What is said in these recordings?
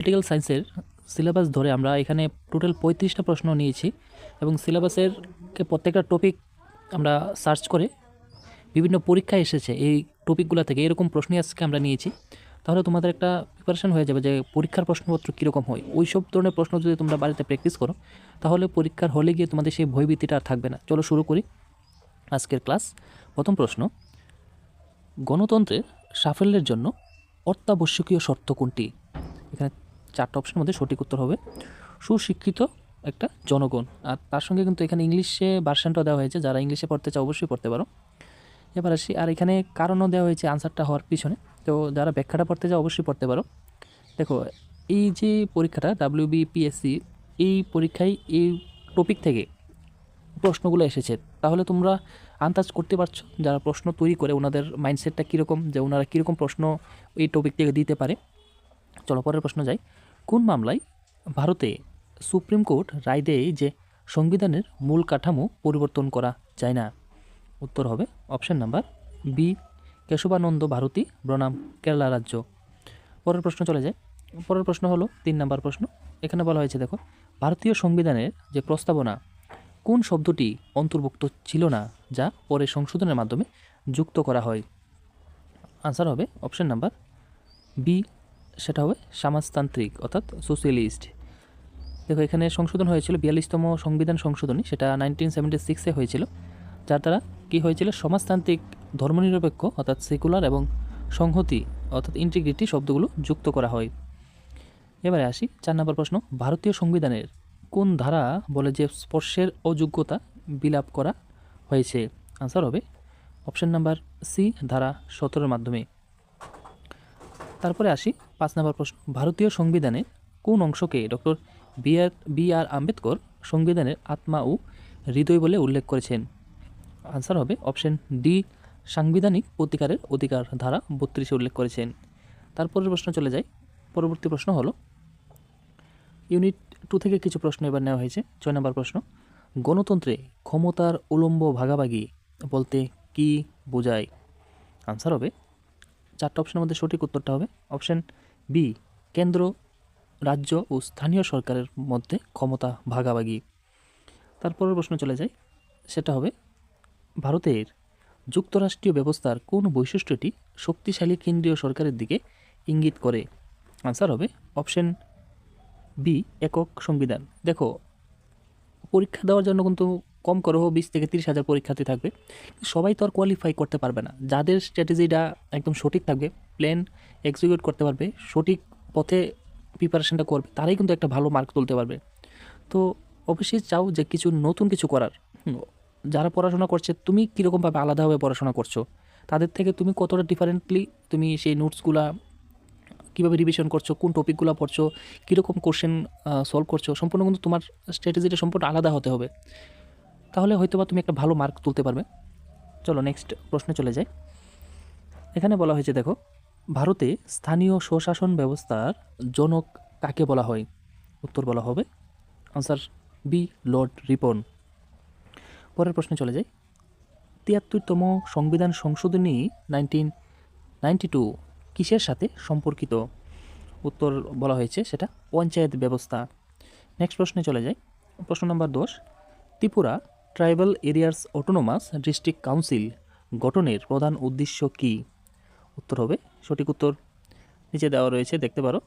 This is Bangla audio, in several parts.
পলিটিক্যাল সায়েন্সের সিলেবাস ধরে আমরা এখানে টোটাল পঁয়ত্রিশটা প্রশ্ন নিয়েছি এবং সিলেবাসের প্রত্যেকটা টপিক আমরা সার্চ করে বিভিন্ন পরীক্ষায় এসেছে এই টপিকগুলো থেকে। এরকম প্রশ্নই আজকে আমরা নিয়েছি। তাহলে তোমাদের একটা প্রিপারেশন হয়ে যাবে যে পরীক্ষার প্রশ্নপত্র কীরকম হয়। ওই সব ধরনের প্রশ্ন যদি তোমরা বাড়িতে প্র্যাকটিস করো, তাহলে পরীক্ষার হলে গিয়ে তোমাদের সেই ভয়ভীতিটা আর থাকবে না। চলো শুরু করি আজকের ক্লাস প্রথম প্রশ্ন, গণতন্ত্রের সাফল্যের জন্য অত্যাবশ্যকীয় শর্ত কোনটি? চারটা অপশনের মধ্যে সঠিক উত্তর হবে। সুশিক্ষিত একটা জনগণ। আর তার সঙ্গে কিন্তু এখানে ইংলিশে ভার্সানটাও দেওয়া হয়েছে। যারা ইংলিশে পড়তে চাও অবশ্যই পড়তে পারো। এবার আসি, আর এখানে কারণও দেওয়া হয়েছে আনসারটা হওয়ার পিছনে। তো যারা ব্যাখ্যাটা পড়তে চাও অবশ্যই পড়তে পারো। দেখো, এই যে পরীক্ষাটা ডাব্লিউবিপিএসসি এই পরীক্ষায় এই টপিক থেকে প্রশ্নগুলো এসেছে। তাহলে তোমরা আন্দাজ করতে পারছ যারা প্রশ্ন তৈরি করে, ওনাদের মাইন্ডসেটটা কীরকম? যে ওনারা কীরকম প্রশ্ন এই টপিক থেকে দিতে পারে। চলো পরের প্রশ্ন যাই। কোন মামলায় ভারতে সুপ্রিম কোর্ট রায় দেয় যে সংবিধানের মূল কাঠামো পরিবর্তন করা যায় না? উত্তর হবে option number B Keshavananda Bharati, বনাম কেরালা রাজ্য। পরের প্রশ্ন চলে যায় পরের প্রশ্ন হলো তিন নাম্বার প্রশ্ন। এখানে বলা হয়েছে, দেখো, ভারতীয় সংবিধানের যে প্রস্তাবনা, কোন শব্দটি অন্তর্ভুক্ত ছিল না যা পরে সংশোধনের মাধ্যমে যুক্ত করা হয়? আনসার হবে অপশন নাম্বার বি সেটা হবে সমাজতান্ত্রিক, অর্থাৎ সোশ্যালিস্ট দেখো, এখানে সংশোধন হয়েছিল, বিয়াল্লিশতম সংবিধান সংশোধনী, সেটা নাইনটিন সেভেন্টি সিক্সে হয়েছিল, যার দ্বারা কী হয়েছিল? সমাজতান্ত্রিক, ধর্মনিরপেক্ষ, অর্থাৎ সেকুলার এবং সংহতি, অর্থাৎ ইন্টিগ্রিটি শব্দগুলো যুক্ত করা হয়। এবারে আসি, চার নম্বর প্রশ্ন, ভারতীয় সংবিধানের কোন ধারা বলে যে স্পর্শের অযোগ্যতা বিলাপ করা হয়েছে? আনসার হবে অপশন নাম্বার সি ধারা সতেরোর মাধ্যমে। তারপরে আসি পাঁচ নম্বর প্রশ্ন। ভারতীয় সংবিধানে কোন অংশকে doctor B R B R Ambedkar সংবিধানের আত্মা ও হৃদয় বলে উল্লেখ করেছেন? আনসার হবে অপশন ডি, সাংবিধানিক প্রতিকারের অধিকার ধারা বত্রিশে উল্লেখ করেছেন। তারপরের প্রশ্ন চলে যায় পরবর্তী প্রশ্ন হলো, ইউনিট টু থেকে কিছু প্রশ্ন এবার নেওয়া হয়েছে। ছয় নম্বর প্রশ্ন, গণতন্ত্রে ক্ষমতার উলম্ব ভাগাভাগি বলতে কি বোঝায়? আনসার হবে চারটা অপশনের মধ্যে সঠিক উত্তরটা হবে। অপশন বি কেন্দ্র, রাজ্য ও স্থানীয় সরকারের মধ্যে ক্ষমতা ভাগাভাগি। তারপরের প্রশ্ন চলে যায় সেটা হবে, ভারতের যুক্তরাষ্ট্রীয় ব্যবস্থার কোন বৈশিষ্ট্যটি শক্তিশালী কেন্দ্রীয় সরকারের দিকে ইঙ্গিত করে? আনসার হবে অপশন বি একক সংবিধান। দেখো, পরীক্ষা দেওয়ার জন্য কিন্তু কম করে হোক, বিশ থেকে তিরিশ হাজার পরীক্ষার্থী থাকবে। সবাই তো আর কোয়ালিফাই করতে পারবে না। যাদের স্ট্র্যাটেজিটা একদম সঠিক থাকবে প্ল্যান এক্সিকিউট করতে পারবে, সঠিক পথে প্রিপারেশনটা করবে, তারাই কিন্তু একটা ভালো মার্ক তুলতে পারবে। তো অবশ্যই চাও যে কিছু নতুন কিছু করার। যারা পড়াশোনা করছে, তুমি কীরকমভাবে আলাদাভাবে পড়াশোনা করছ? তাদের থেকে তুমি কতটা ডিফারেন্টলি তুমি সেই নোটসগুলা কীভাবে রিভিশন করছ, কোন টপিকগুলো পড়ছো, কীরকম কোশ্চেন সলভ করছ, সম্পূর্ণ কিন্তু তোমার স্ট্র্যাটেজিটা সম্পূর্ণ আলাদা হতে হবে। তাহলে হয়তো বা তুমি একটা ভালো মার্ক তুলতে পারবে। চলো নেক্সট প্রশ্নে চলে যাই। এখানে বলা হয়েছে, দেখো, ভারতে স্থানীয় স্বশাসন ব্যবস্থার জনক কাকে বলা হয়? উত্তর বলা হবে আনসার বি লর্ড রিপন পরের প্রশ্নে চলে যাই। তিয়াত্তরতম সংবিধান সংশোধনী নাইনটিন নাইনটি টু কিসের সাথে সম্পর্কিত? উত্তর বলা হয়েছে সেটা পঞ্চায়েত ব্যবস্থা। নেক্সট প্রশ্নে চলে যাই। প্রশ্ন নম্বর দশ, Tripura tribal areas autonomous district council গঠনের প্রধান উদ্দেশ্য কী? উত্তর হবে সঠিক উত্তর। নিচে দেওয়া রয়েছে, দেখতে পারো,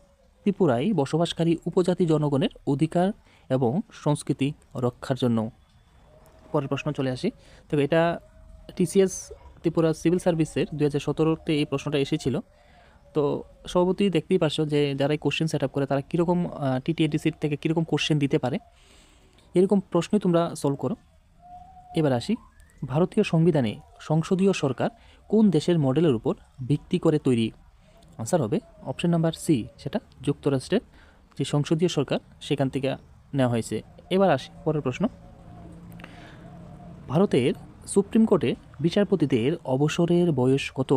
ত্রিপুরায় বসবাসকারী উপজাতি জনগণের অধিকার এবং সংস্কৃতি রক্ষার জন্য। পরের প্রশ্ন চলে আসি। তবে এটা টিসিএস ত্রিপুরা সিভিল সার্ভিসের দু হাজার সতেরোতে এই প্রশ্নটা এসেছিল। তো সভাপতি দেখতেই পারছ যে যারা কোশ্চেন সেট আপ করে তারা কীরকম টিটিএডিসির থেকে কীরকম কোশ্চেন দিতে পারে। এরকম প্রশ্নই তোমরা সলভ করো। এবার আসি ভারতীয় সংবিধানে সংসদীয় সরকার কোন দেশের মডেলের উপর ভিত্তি করে তৈরি? আনসার হবে অপশন নাম্বার সি সেটা যুক্তরাষ্ট্রের, যে সংসদীয় সরকার সেখান থেকে নেওয়া হয়েছে। এবার আসি পরের প্রশ্ন। ভারতের সুপ্রিম কোর্টে বিচারপতিদের অবসরের বয়স কত?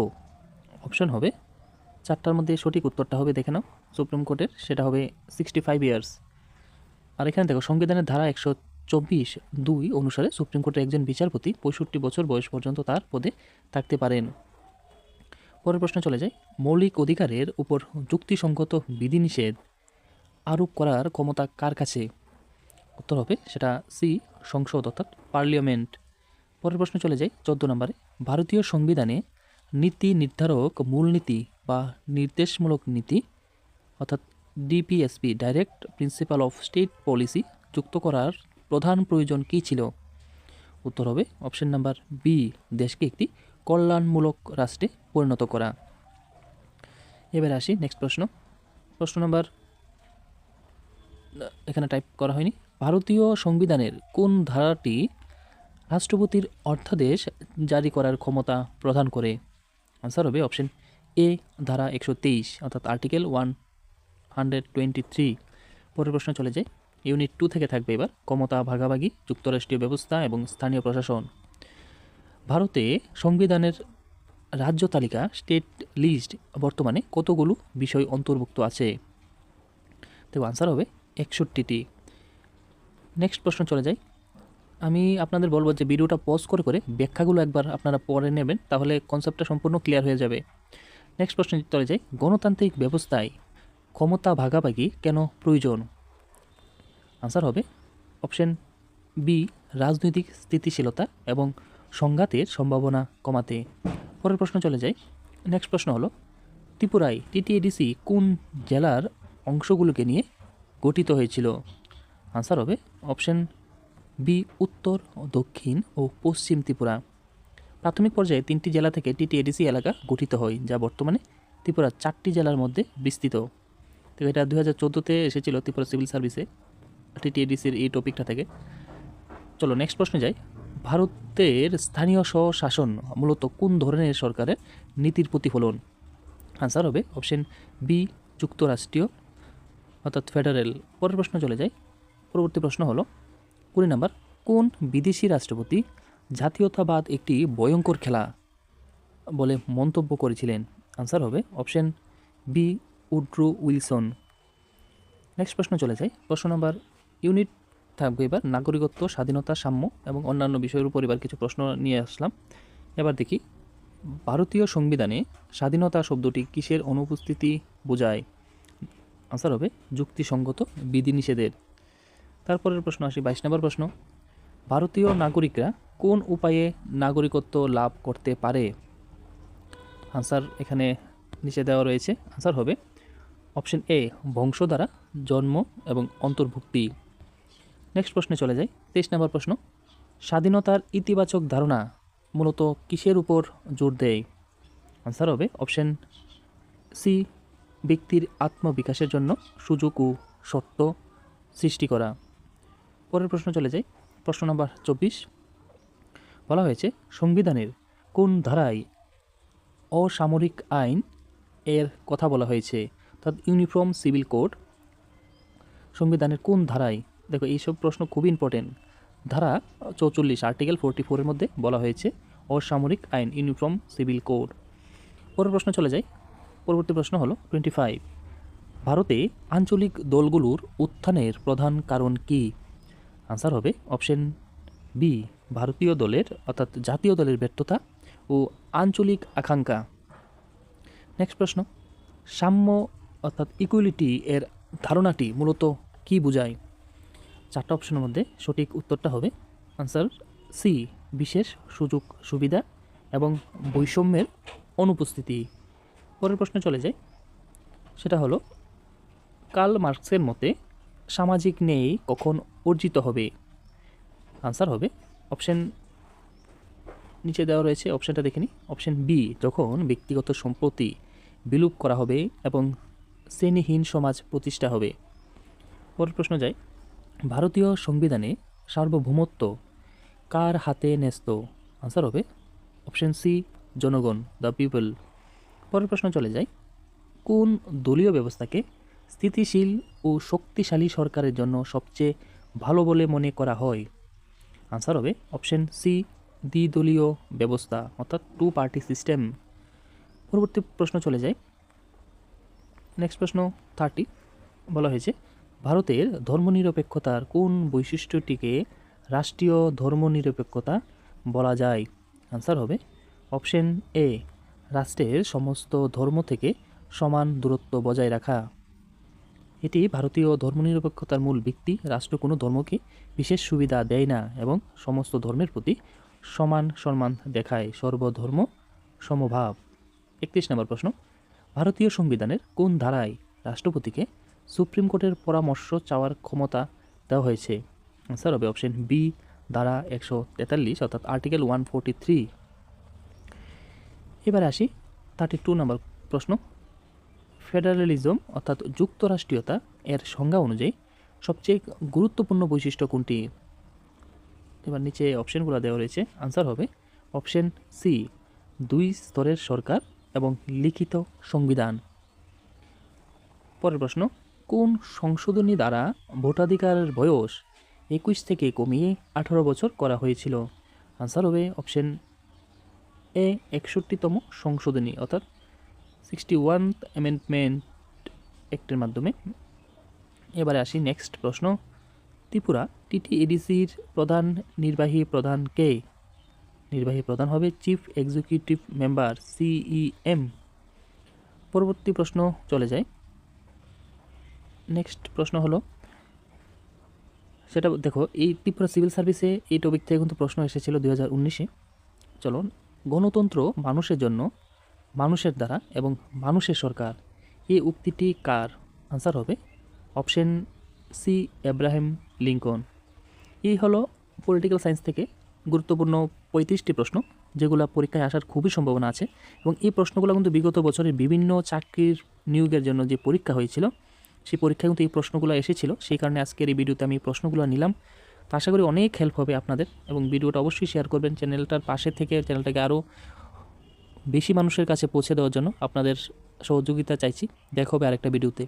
অপশন হবে, চারটার মধ্যে সঠিক উত্তরটা হবে, দেখে নাও। সুপ্রিম কোর্টের, সেটা হবে সিক্সটি ফাইভ ইয়ার্স আর এখানে দেখো, সংবিধানের ধারা একশো চব্বিশ দুই অনুসারে সুপ্রিম কোর্টের একজন বিচারপতি পঁয়ষট্টি বছর বয়স পর্যন্ত তার পদে থাকতে পারেন। পরের প্রশ্ন চলে যায় মৌলিক অধিকারের উপর যুক্তিসঙ্গত বিধিনিষেধ আরোপ করার ক্ষমতা কার কাছে? উত্তর হবে সেটা সি, সংসদ অর্থাৎ পার্লিয়ামেন্ট। পরের প্রশ্ন চলে যায় চোদ্দ নম্বরে। ভারতীয় সংবিধানে নীতি নির্ধারক মূলনীতি বা নির্দেশমূলক নীতি অর্থাৎ DPSP, direct principal of state policy, যুক্ত করার প্রধান প্রয়োজন কী ছিল? উত্তর হবে অপশন নাম্বার বি দেশকে একটি কল্যাণমূলক রাষ্ট্রে পরিণত করা। এবার আসি নেক্সট প্রশ্ন। প্রশ্ন নাম্বার, এখানে টাইপ করা হয়নি। ভারতীয় সংবিধানের কোন ধারাটি রাষ্ট্রপতির অর্থাদেশ জারি করার ক্ষমতা প্রদান করে? আনসার হবে অপশন এ ধারা একশো তেইশ, অর্থাৎ article one hundred twenty three পরের প্রশ্ন চলে যায় ইউনিট টু থেকে থাকবে এবার ক্ষমতা ভাগাভাগি, যুক্তরাষ্ট্রীয় ব্যবস্থা এবং স্থানীয় প্রশাসন। ভারতে সংবিধানের রাজ্য তালিকা, স্টেট লিস্ট, বর্তমানে কতগুলো বিষয় অন্তর্ভুক্ত আছে? তো আনসার হবে একষট্টিটি। নেক্সট প্রশ্ন চলে যাই। আমি আপনাদের বলব যে ভিডিওটা পজ করে করে ব্যাখ্যাগুলো একবার আপনারা পরে নেবেন, তাহলে কনসেপ্টটা সম্পূর্ণ ক্লিয়ার হয়ে যাবে। নেক্সট প্রশ্ন চলে যাই। গণতান্ত্রিক ব্যবস্থায় ক্ষমতা ভাগাভাগি কেন প্রয়োজন? আনসার হবে অপশন বি রাজনৈতিক স্থিতিশীলতা এবং সংঘাতের সম্ভাবনা কমাতে। পরের প্রশ্ন চলে যায় নেক্সট প্রশ্ন হলো, ত্রিপুরায় টিটিএডিসি কোন জেলার অংশগুলোকে নিয়ে গঠিত হয়েছিল? আনসার হবে অপশন বি উত্তর, দক্ষিণ ও পশ্চিম ত্রিপুরা। প্রাথমিক পর্যায়ে তিনটি জেলা থেকে টিটিএডিসি এলাকা গঠিত হয়, যা বর্তমানে ত্রিপুরার চারটি জেলার মধ্যে বিস্তৃত। তো এটা দু হাজার চোদ্দোতে এসেছিল ত্রিপুরা সিভিল সার্ভিসে। টিটিএডিসির এই টপিকটা থেকে। চলো নেক্সট প্রশ্নে যাই। ভারতের স্থানীয় স্বশাসন মূলত কোন ধরনের সরকারের নীতির প্রতিফলন? আনসার হবে অপশন বি যুক্তরাষ্ট্রীয়, অর্থাৎ ফেডারেল পরের প্রশ্ন চলে যায় পরবর্তী প্রশ্ন হলো, কুড়ি নাম্বার, কোন বিদেশি রাষ্ট্রপতি জাতীয়তাবাদ একটি ভয়ঙ্কর খেলা বলে মন্তব্য করেছিলেন? আনসার হবে option B Woodrow Wilson. Next প্রশ্ন চলে যায় প্রশ্ন নাম্বার ইউনিট থাকবে এবার, নাগরিকত্ব, স্বাধীনতা, সাম্য এবং অন্যান্য বিষয়ের উপর এবার কিছু প্রশ্ন নিয়ে আসলাম। এবার দেখি, ভারতীয় সংবিধানে স্বাধীনতা শব্দটি কিসের অনুপস্থিতি বোঝায়? আনসার হবে, যুক্তিসঙ্গত বিধিনিষেধের। তারপরের প্রশ্ন আসি, বাইশ নম্বর প্রশ্ন, ভারতীয় নাগরিকরা কোন উপায়ে নাগরিকত্ব লাভ করতে পারে? আনসার এখানে নিচে দেওয়া রয়েছে। আনসার হবে অপশন এ বংশ দ্বারা জন্ম এবং অন্তর্ভুক্তি। নেক্সট প্রশ্নে চলে যাই। তেইশ নম্বর প্রশ্ন, স্বাধীনতার ইতিবাচক ধারণা মূলত কিসের উপর জোর দেয়? আনসার হবে অপশন সি ব্যক্তির আত্মবিকাশের জন্য সুযোগ ও শর্ত সৃষ্টি করা। পরের প্রশ্ন চলে যাই। প্রশ্ন নম্বর চব্বিশ, বলা হয়েছে সংবিধানের কোন ধারায় অসামরিক আইন এর কথা বলা হয়েছে? অর্থাৎ ইউনিফর্ম সিভিল কোড, সংবিধানের কোন ধারায় দেখো, এইসব প্রশ্ন খুব ইম্পর্টেন্ট ধারা চৌচল্লিশ আর্টিকেল ফোরটি ফোরের মধ্যে বলা হয়েছে, অসামরিক আইন ইউনিফর্ম সিভিল কোড পরের প্রশ্ন চলে যায় পরবর্তী প্রশ্ন হলো টোয়েন্টি ফাইভ ভারতে আঞ্চলিক দলগুলোর উত্থানের প্রধান কারণ কি? আনসার হবে অপশন বি ভারতীয় দলের, অর্থাৎ জাতীয় দলের ব্যর্থতা ও আঞ্চলিক আকাঙ্ক্ষা। নেক্সট প্রশ্ন, সাম্য, অর্থাৎ ইকুয়ালিটি এর ধারণাটি মূলত কি বোঝায়? চারটা অপশনের মধ্যে সঠিক উত্তরটা হবে আনসার সি বিশেষ সুযোগ, সুবিধা এবং বৈষম্যের অনুপস্থিতি। পরের প্রশ্ন চলে যায় সেটা হলো, কার্ল মার্কসের মতে সামাজিক ন্যায় কখন অর্জিত হবে? আনসার হবে অপশন নিচে দেওয়া রয়েছে অপশানটা দেখে নিই অপশান বি যখন ব্যক্তিগত সম্পত্তি বিলুপ করা হবে এবং শ্রেণীহীন সমাজ প্রতিষ্ঠা হবে। পরের প্রশ্ন যায় ভারতীয় সংবিধানে সার্বভৌমত্ব কার হাতে ন্যস্ত? আনসার হবে অপশন সি জনগণ দ্য পিপল পরের প্রশ্ন চলে যায় কোন দলীয় ব্যবস্থাকে স্থিতিশীল ও শক্তিশালী সরকারের জন্য সবচেয়ে ভালো বলে মনে করা হয়? আনসার হবে অপশন সি দ্বিদলীয় ব্যবস্থা, অর্থাৎ টু পার্টি সিস্টেম পরবর্তী প্রশ্ন চলে যায় নেক্সট প্রশ্ন থার্টি বলা হয়েছে। ভারতের ধর্মনিরপেক্ষতার কোন বৈশিষ্ট্যটিকে রাষ্ট্রীয় ধর্মনিরপেক্ষতা বলা যায়? আনসার হবে অপশন এ রাষ্ট্রের সমস্ত ধর্ম থেকে সমান দূরত্ব বজায় রাখা। এটি ভারতীয় ধর্মনিরপেক্ষতার মূল ভিত্তি। রাষ্ট্র কোনো ধর্মকে বিশেষ সুবিধা দেয় না এবং সমস্ত ধর্মের প্রতি সমান সম্মান দেখায়। সর্বধর্ম সমভাব। একত্রিশ নম্বর প্রশ্ন, ভারতীয় সংবিধানের কোন ধারায় রাষ্ট্রপতিকে সুপ্রিম কোর্টের পরামর্শ চাওয়ার ক্ষমতা দেওয়া হয়েছে। আনসার হবে অপশন বি দ্বারা একশো তেতাল্লিশ, অর্থাৎ আর্টিকেল ওয়ান ফোরটি থ্রি এবারে আসি থার্টি টু নম্বর প্রশ্ন। ফেডারেলিজম অর্থাৎ যুক্তরাষ্ট্রীয়তা, এর সংজ্ঞা অনুযায়ী সবচেয়ে গুরুত্বপূর্ণ বৈশিষ্ট্য কোনটি? এবার নিচে অপশনগুলো দেওয়া রয়েছে। আনসার হবে অপশন সি দুই স্তরের সরকার এবং লিখিত সংবিধান। পরের প্রশ্ন কোন সংশোধনী দ্বারা ভোটাধিকারের বয়স একুশ থেকে কমিয়ে আঠারো বছর করা হয়েছিল? আনসার হবে অপশন এ একষট্টিতম সংশোধনী, অর্থাৎ সিক্সটি ওয়ান অ্যামেন্ডমেন্ট অ্যাক্টের মাধ্যমে। এবারে আসি নেক্সট প্রশ্ন। ত্রিপুরা টিটিএডিসির প্রধান নির্বাহী প্রধান কে? নির্বাহী প্রধান হবে চিফ এক্সিকিউটিভ মেম্বার সিইএম পরবর্তী প্রশ্ন চলে যায়। নেক্সট প্রশ্ন হলো, সেটা দেখো, এই ত্রিপুরা সিভিল সার্ভিসে এই টপিক থেকে কিন্তু প্রশ্ন এসেছিল দুই হাজার উনিশে। চলো, গণতন্ত্র মানুষের জন্য, মানুষের দ্বারা এবং মানুষের সরকার, এই উক্তিটি কার? আনসার হবে অপশন সি এব্রাহিম লিঙ্কন এই হলো পলিটিক্যাল সায়েন্স থেকে গুরুত্বপূর্ণ পঁয়ত্রিশটি প্রশ্ন, যেগুলো পরীক্ষায় আসার খুবই সম্ভাবনা আছে এবং এই প্রশ্নগুলো কিন্তু বিগত বছরের বিভিন্ন চাকরির নিয়োগের জন্য যে পরীক্ষা হয়েছিল সেই পরীক্ষায় কিন্তু এই প্রশ্নগুলো এসেছিল, সেই কারণে আজকের এই ভিডিওতে আমি প্রশ্নগুলো নিলাম। তো আশা করি অনেক হেল্প হবে আপনাদের এবং ভিডিওটা অবশ্যই শেয়ার করবেন চ্যানেলটার পাশে থেকে চ্যানেলটাকে আরও বেশি মানুষের কাছে পৌঁছে দেওয়ার জন্য আপনাদের সহযোগিতা চাইছি। দেখা হবে আরেকটা ভিডিওতে।